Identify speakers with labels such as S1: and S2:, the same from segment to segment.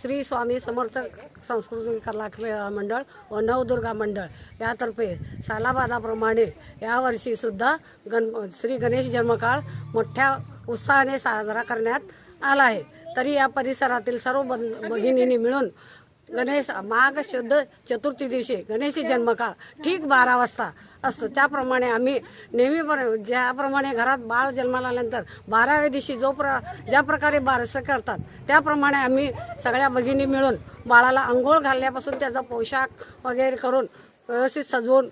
S1: श्री स्वामी समर्थ संस्कृती कला मंडळ व नवदुर्गा मंडळ यातर्फे सालाबादाप्रमाणे यावर्षीसुद्धा गण श्री गणेश जन्मकाळ मोठ्या उत्साहाने साजरा करण्यात आला आहे. तरी या परिसरातील सर्व बंद भगिनींनी मिळून गणेश माघ शुद्ध चतुर्थी दिवशी गणेश जन्मकाळ ठीक बारा वाजता असतो. त्याप्रमाणे आम्ही नेहमी ज्याप्रमाणे घरात बाळ जन्माला आल्यानंतर बाराव्या दिवशी जो प्र ज्या प्रकारे बारसं करतात त्याप्रमाणे आम्ही सगळ्या भगिनी मिळून बाळाला आंघोळ घालण्यापासून त्याचा पोशाख वगैरे करून व्यवस्थित सजवून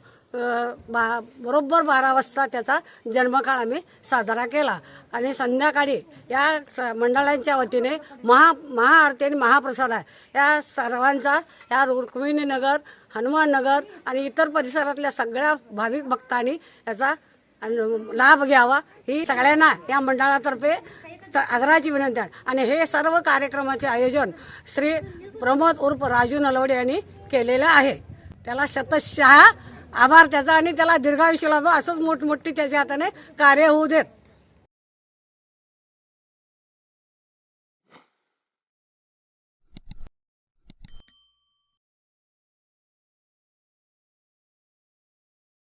S1: बा बरोबर बारा वाजता त्याचा जन्मकाळ आम्ही साजरा केला. आणि संध्याकाळी या स- मंडळांच्या वतीने महा महाआरती आणि महाप्रसाद आहे. या सर्वांचा या रुक्मिणीनगर हनुमाननगर आणि इतर परिसरातल्या सगळ्या भाविक भक्तांनी याचा लाभ घ्यावा. ही सगळ्यांना या मंडळातर्फे आग्रहाची विनंती आहे. आणि हे सर्व कार्यक्रमाचे आयोजन श्री प्रमोद उर्फ राजू नलवडे यांनी केलेलं आहे. त्याला शतशः आभार त्याचा आणि त्याला दीर्घायुष्य लाभो. असंच मोठमोठी त्याच्या हाताने कार्य होऊ देत.